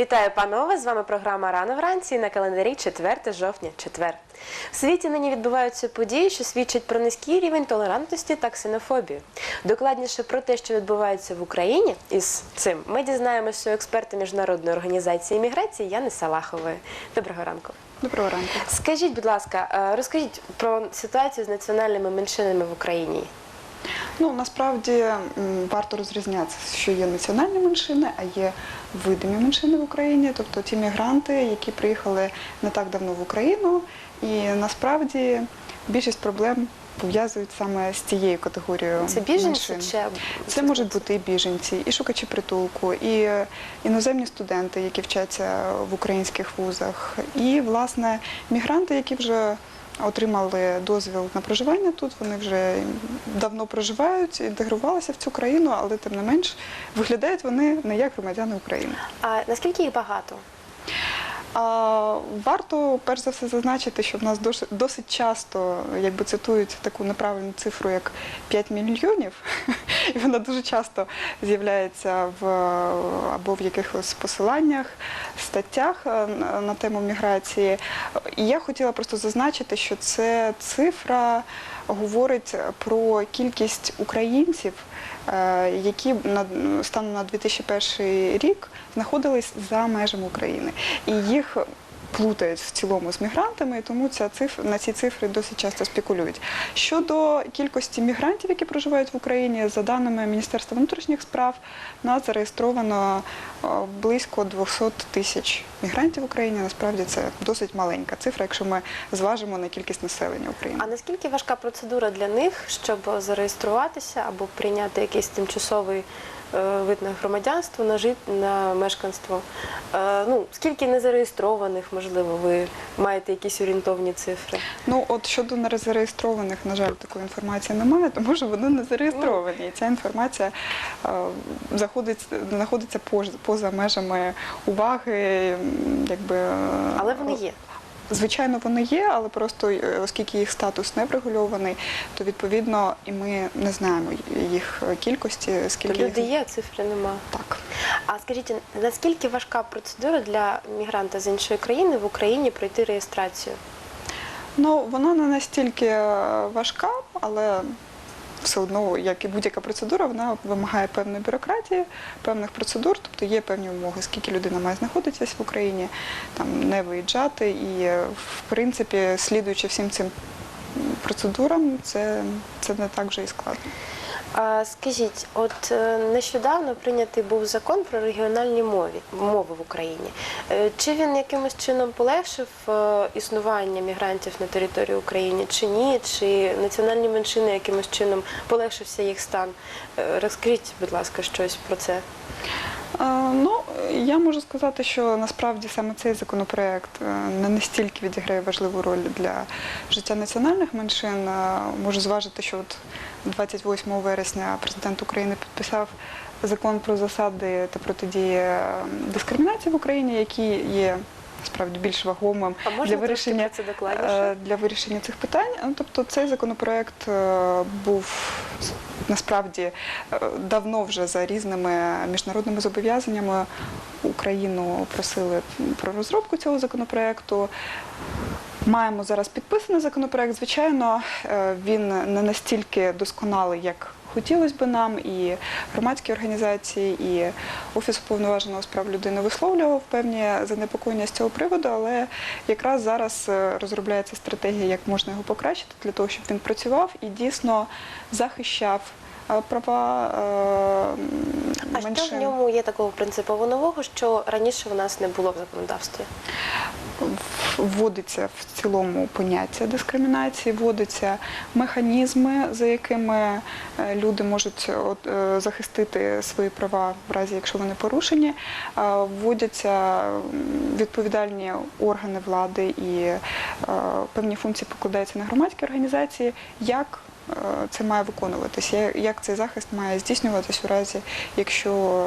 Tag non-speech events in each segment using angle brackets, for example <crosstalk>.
Вітаю, панове! З вами програма Рано вранці на календарі 4 жовтня, четвер. В світі нині відбуваються події, що свідчать про низький рівень толерантності та ксенофобії. Докладніше про те, що відбувається в Україні, із цим ми дізнаємося у експерта міжнародної організації міграції Яни Салахової. Доброго ранку. Доброго ранку. Скажіть, будь ласка, е, розкажіть про ситуацію з національними меншинами в Україні. Ну насправді варто розрізняти, що є національні меншини, а є видимі меншини в Україні, тобто ті мігранти, які приїхали не так давно в Україну, і насправді більшість проблем пов'язують саме з цією категорією Це біженці меншин. чи Це можуть бути і біженці, і шукачі притулку, і іноземні студенти, які вчаться в українських вузах, і власне мігранти, які вже отримали дозвіл на проживання тут. Вони вже давно проживають, інтегрувалися в цю країну, але тим не менш виглядають вони не як громадяни України. А наскільки їх багато? Варто перш за все зазначити, що в нас досить часто якби цитують таку неправильну цифру, як 5 мільйонів, <laughs> і вона дуже часто з'являється в або в якихось посиланнях, статтях е, на тему міграції. І я хотіла просто зазначити, що це цифра говорить про кількість українців, які на станом на 2001 рік знаходились за межами України, і їх плутають в цілому з мігрантами, і тому ця цифра на ці цифри досить часто спекулюють. Щодо кількості мігрантів, які проживають в Україні, за даними Міністерства внутрішніх справ, нас зареєстровано е, близько 200 тисяч мігрантів в Україні. Насправді це досить маленька цифра, якщо ми зважимо на кількість населення України. А наскільки важка процедура для них, щоб зареєструватися або прийняти якийсь тимчасовий вид на громадянство, на жит на мешканство? Е, ну скільки незареєстрованих, можливо, ви маєте якісь орієнтовні цифри? Ну от щодо незареєстрованих, на жаль, такої інформації немає, тому що вони не зареєстровані. І ця інформація е, заходить, знаходиться поза, межами уваги, якби е, Але вони є. Звичайно, вони є, але просто е, оскільки їх статус не врегульований, то відповідно і ми не знаємо їх кількості, То скільки люди їх є, а цифри нема. так. А скажіть, наскільки важка процедура для мігранта з іншої країни в Україні пройти реєстрацію? Ну, вона не настільки е, важка, але все одно, як і будь-яка процедура, вона вимагає певної бюрократії, певних процедур, тобто є певні умови, скільки людина має знаходитися в Україні, там не виїжджати. І е, в принципі, слідуючи всім цим процедурам, це, це не так вже і складно. А скажіть, от е, нещодавно прийнятий був закон про регіональні мові мови в Україні. Е, Чи він якимось чином полегшив е, існування мігрантів на території України, чи ні? Чи національні меншини якимось чином полегшився їх стан? Розкажіть, будь ласка, щось про це. Ну, я можу сказати, що насправді саме цей законопроект е, не настільки відіграє важливу роль для життя національних меншин. Можу зважити, що от 28 вересня президент України підписав закон про засади та протидії дискримінації в Україні, які є справді більш вагомим А можна для вирішення це докладніше? е, для вирішення цих питань. Ну, Тобто цей законопроект е, був насправді е, давно вже за різними міжнародними зобов'язаннями Україну просили про розробку цього законопроекту. Маємо зараз підписаний законопроект. Звичайно, він не настільки досконалий, як хотілося б нам, і громадські організації, і Офіс уповноваженого з прав людини висловлював певні занепокоєння з цього приводу, але якраз зараз е, розробляється стратегія, як можна його покращити, для того, щоб він працював і дійсно захищав е, права е, А що в ньому є такого принципово нового, що раніше в нас не було в законодавстві? Вводиться в цілому поняття дискримінації, вводяться механізми, за якими е, люди можуть е, захистити свої права в разі, якщо вони порушені. Вводяться відповідальні органи влади і е, певні функції покладаються на громадські організації. Як е, це має виконуватися, як цей захист має здійснюватись у разі, якщо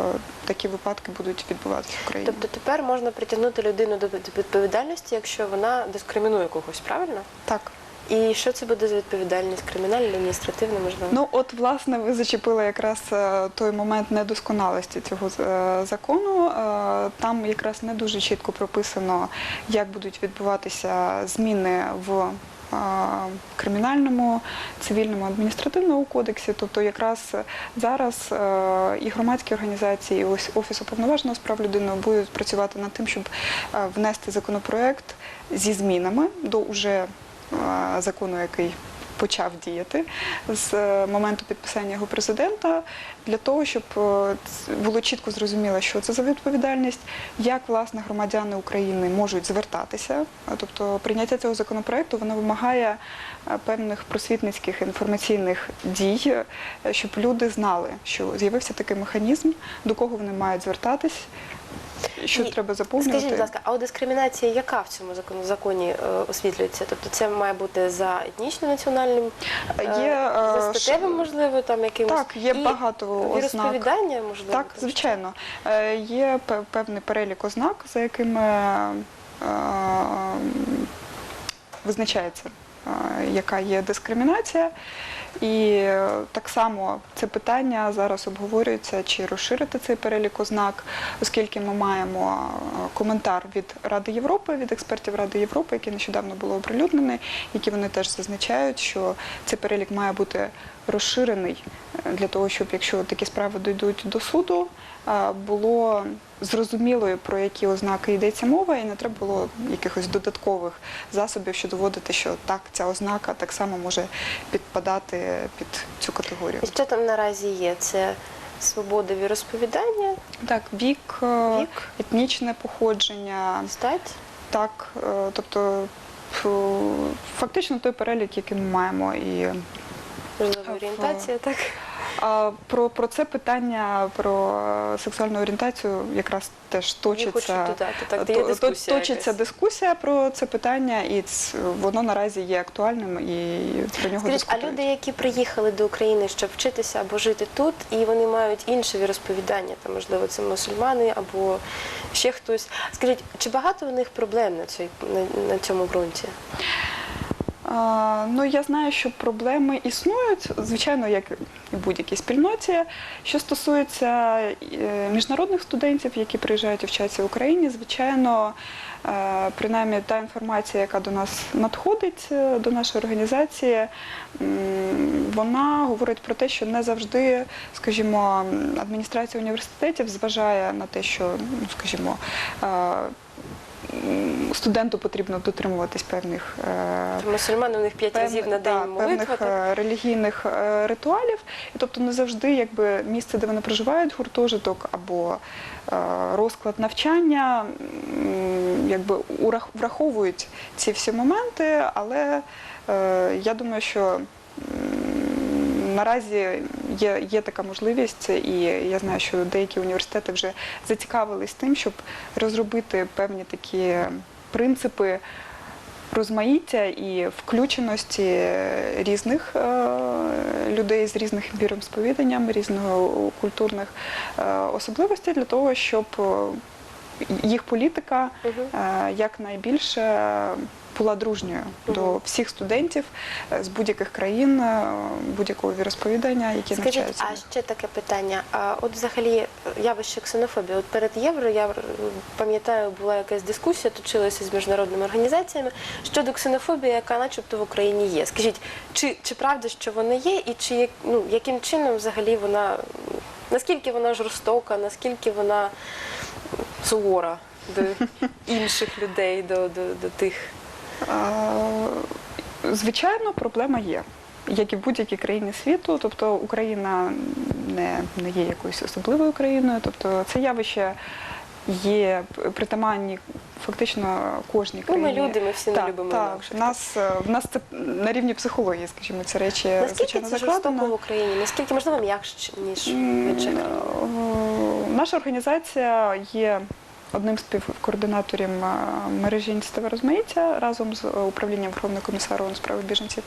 такі випадки будуть відбуватися в Україні? Тобто тепер можна притягнути людину до відповідальності, якщо вона дискримінує когось, правильно? Так. І що це буде за відповідальність? Кримінальна, адміністративна, можливо? Ну, от, власне, ви зачепили якраз е, той момент недосконалості цього е, закону. Е, Там якраз не дуже чітко прописано, як будуть відбуватися зміни в е, кримінальному, цивільному, адміністративному кодексі. Тобто, якраз зараз е, і громадські організації, і офіс уповноваженого з прав людини будуть працювати над тим, щоб е, внести законопроект зі змінами до уже е, закону, який почав діяти з е, моменту підписання його президента, для того, щоб е, було чітко зрозуміло, що це за відповідальність, як власне громадяни України можуть звертатися. Тобто прийняття цього законопроекту воно вимагає е, певних просвітницьких інформаційних дій, щоб люди знали, що з'явився такий механізм, до кого вони мають звертатись, що І треба заповнювати. Скажіть, будь ласка, а от дискримінація яка в цьому законі, законі е, освітлюється? Тобто це має бути за етнічно-національним, е, е, за статевим, можливо, там якимось? Так, є І багато ознак. Віросповідання, можливо? Так, звичайно. Е, Є пе- певний перелік ознак, за якими е, визначається, яка є дискримінація. І е, так само це питання зараз обговорюється, чи розширити цей перелік ознак, оскільки ми маємо е, коментар від Ради Європи, від експертів Ради Європи, який нещодавно було оприлюднений, які вони теж зазначають, що цей перелік має бути розширений е, для того, щоб якщо такі справи дійдуть до суду, е, було зрозуміло, про які ознаки йдеться мова, і не треба було якихось додаткових засобів, що доводити, що так, ця ознака так само може підпадати під цю категорію. І що там наразі є? Це свобода віросповідання, Так, вік, е, Вік. етнічне походження, стать? так, е, тобто фактично той перелік, який ми маємо. І Можливо, орієнтація, так? Про, про це питання про е, сексуальну орієнтацію якраз теж точиться. додати, так, то- дискусія точиться якась. дискусія про це питання, і воно наразі є актуальним і про нього Скажіть, а люди, які приїхали до України, щоб вчитися або жити тут, і вони мають інше віросповідання, там можливо це мусульмани або ще хтось. Скажіть, чи багато у них проблем на цій на, на цьому ґрунті? Ну, я знаю, що проблеми існують, звичайно, як і в будь-якій спільноті. Що стосується е, міжнародних студентів, які приїжджають і вчаться в Україні, звичайно, е, принаймні та інформація, яка до нас надходить е, до нашої організації, вона говорить про те, що не завжди, скажімо, адміністрація університетів зважає на те, що, ну, скажімо, студенту потрібно дотримуватись певних е, Мусульмани у них п'ять разів на день молитва. певних так? релігійних е, ритуалів. І тобто не завжди якби, місце, де вони проживають, гуртожиток або е, розклад навчання, якби враховують ці всі моменти, але я думаю, що наразі є, є така можливість, і я знаю, що деякі університети вже зацікавились тим, щоб розробити певні такі принципи розмаїття і включеності різних е, людей з різних віросповіданням, різного культурних е, особливостей для того, щоб е, їх політика якнайбільше була дружньою до всіх студентів е, з будь-яких країн, е, будь-якого віросповідання, які Скажіть, навчаються. а ще таке питання. А от взагалі явище ксенофобії. От перед євро я е, пам'ятаю, була якась дискусія, точилася з міжнародними організаціями щодо ксенофобії, яка начебто в Україні є. Скажіть, чи, чи правда, що вона є, і чи ну, яким чином взагалі вона наскільки вона жорстока, наскільки вона сувора до <laughs> інших людей, до, до, до тих. Звичайно, проблема є. Як і в будь-якій країні світу, тобто Україна не, не є якоюсь особливою країною, тобто це явище є притаманні фактично кожній Ну, ми люди, ми всі не так, любимо так. інакше. В нас, в нас це на рівні психології, скажімо, ці речі Наскільки звичайно це жорстоко в. Україні? Наскільки можливо м'якше, ніж в інших? е, Наша організація є одним з співкоординаторів е, мережі ініціативи розмаїття разом з е, управлінням Верховного комісару з прав біженців.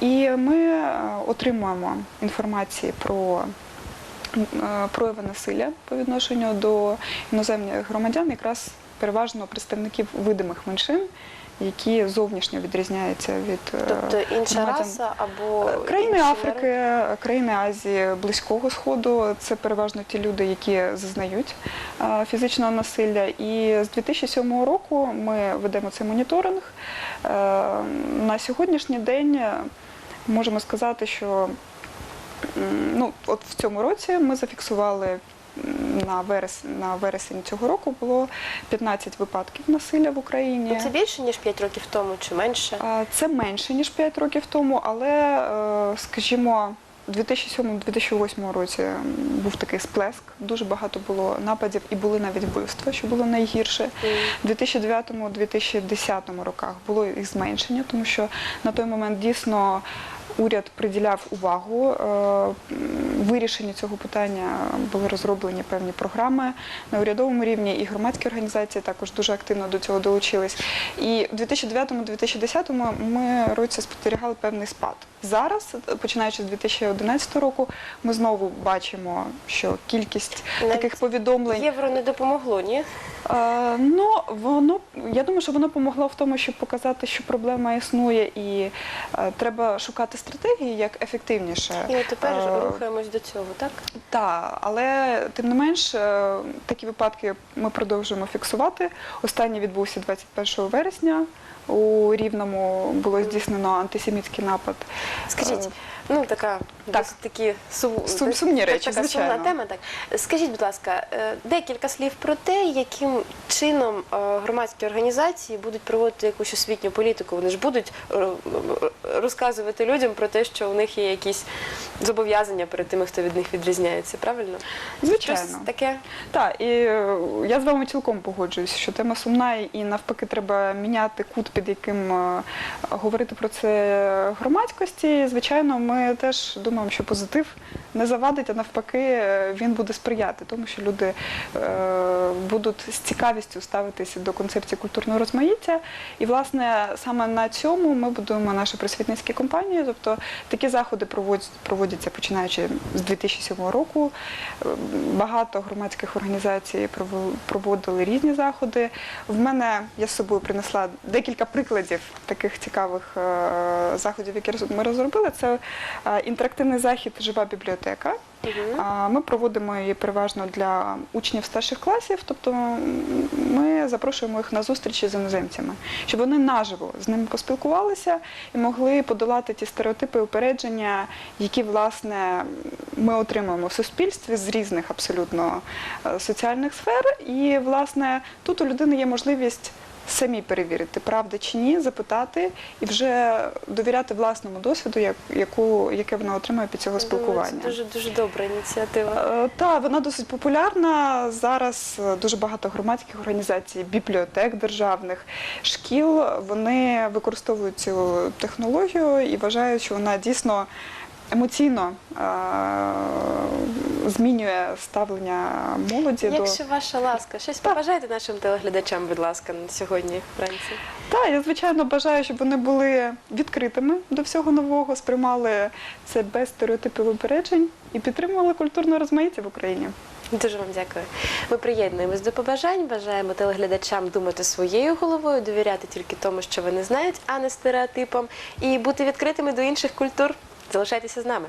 І ми е, отримуємо інформації про прояви насилля по відношенню до іноземних громадян, якраз переважно представників видимих меншин, які зовнішньо відрізняються від е, Тобто інша громадян. раса або Е, Країни Африки, країни Азії, Близького Сходу це переважно ті люди, які зазнають е, фізичного насилля. І з 2007 року ми ведемо цей моніторинг. На сьогоднішній день можемо сказати, що ну, от в цьому році ми зафіксували. На вересень, на вересень цього року було 15 випадків насилля в Україні. Це більше ніж 5 років тому, чи менше? Це менше ніж 5 років тому, але, е, скажімо, у 2007-2008 році був такий сплеск. Дуже багато було нападів і були навіть вбивства, що було найгірше. У 2009-2010 роках було їх зменшення, тому що на той момент дійсно уряд приділяв увагу е, вирішенню цього питання. Були розроблені певні програми на урядовому рівні, і громадські організації також дуже активно до цього долучились. І в 2009-2010 ми році спостерігали певний спад. Зараз, починаючи з 2011 року, ми знову бачимо, що кількість Навіть таких повідомлень Євро не допомогло, ні? Е, Ну, воно я думаю, що воно помогло в тому, щоб показати, що проблема існує, і е, треба шукати стратегії як ефективніше. І от тепер Е, рухаємось до цього, так? Так, але тим не менш, е, такі випадки ми продовжуємо фіксувати. Останній відбувся 21 вересня. У Рівному було здійснено антисемітський напад. Скажіть, Е, ну така Так. досить такі сум... Сум- сумні речі, така звичайно. сумна тема. Так скажіть, будь ласка, е, декілька слів про те, яким чином е, громадські організації будуть проводити якусь освітню політику. Вони ж будуть розказувати людям про те, що у них є якісь зобов'язання перед тими, хто від них відрізняється. Правильно? Звичайно. Щось таке. Так, і е, я з вами цілком погоджуюсь, що тема сумна, і навпаки, треба міняти кут, під яким е, говорити про це громадськості. Звичайно, ми теж думаємо, що позитив не завадить, а навпаки, е, він буде сприяти, тому що люди е, будуть з цікавістю ставитися до концепції культурного розмаїття. І, власне, саме на цьому ми будуємо наші просвітницькі компанії. Тобто такі заходи проводяться починаючи з 2007 року. Багато громадських організацій проводили різні заходи. В мене я з собою принесла декілька прикладів таких цікавих е, заходів, які ми розробили. Це е, інтерактивний захід Жива бібліотека. А, Ми проводимо її переважно для учнів старших класів, тобто ми запрошуємо їх на зустрічі з іноземцями, щоб вони наживо з ними поспілкувалися і могли подолати ті стереотипи і упередження, які власне ми отримуємо в суспільстві з різних абсолютно е, соціальних сфер. І власне тут у людини є можливість. Самі перевірити, правда чи ні, запитати і вже довіряти власному досвіду, як, яку, яке вона отримує під цього спілкування. Це дуже дуже добра ініціатива. Е, Так, вона досить популярна. Зараз е, дуже багато громадських організацій, бібліотек державних, шкіл. Вони використовують цю технологію і вважають, що вона дійсно емоційно е, змінює ставлення молоді до. Якщо ваша ласка, щось побажайте нашим телеглядачам, будь ласка, на сьогодні вранці. Так, я звичайно бажаю, щоб вони були відкритими до всього нового, сприймали це без стереотипів упереджень і підтримували культурне розмаїття в Україні. Дуже вам дякую. Ми приєднуємось до побажань. Бажаємо телеглядачам думати своєю головою, довіряти тільки тому, що вони знають, а не стереотипам, і бути відкритими до інших культур. Залишайтеся з нами.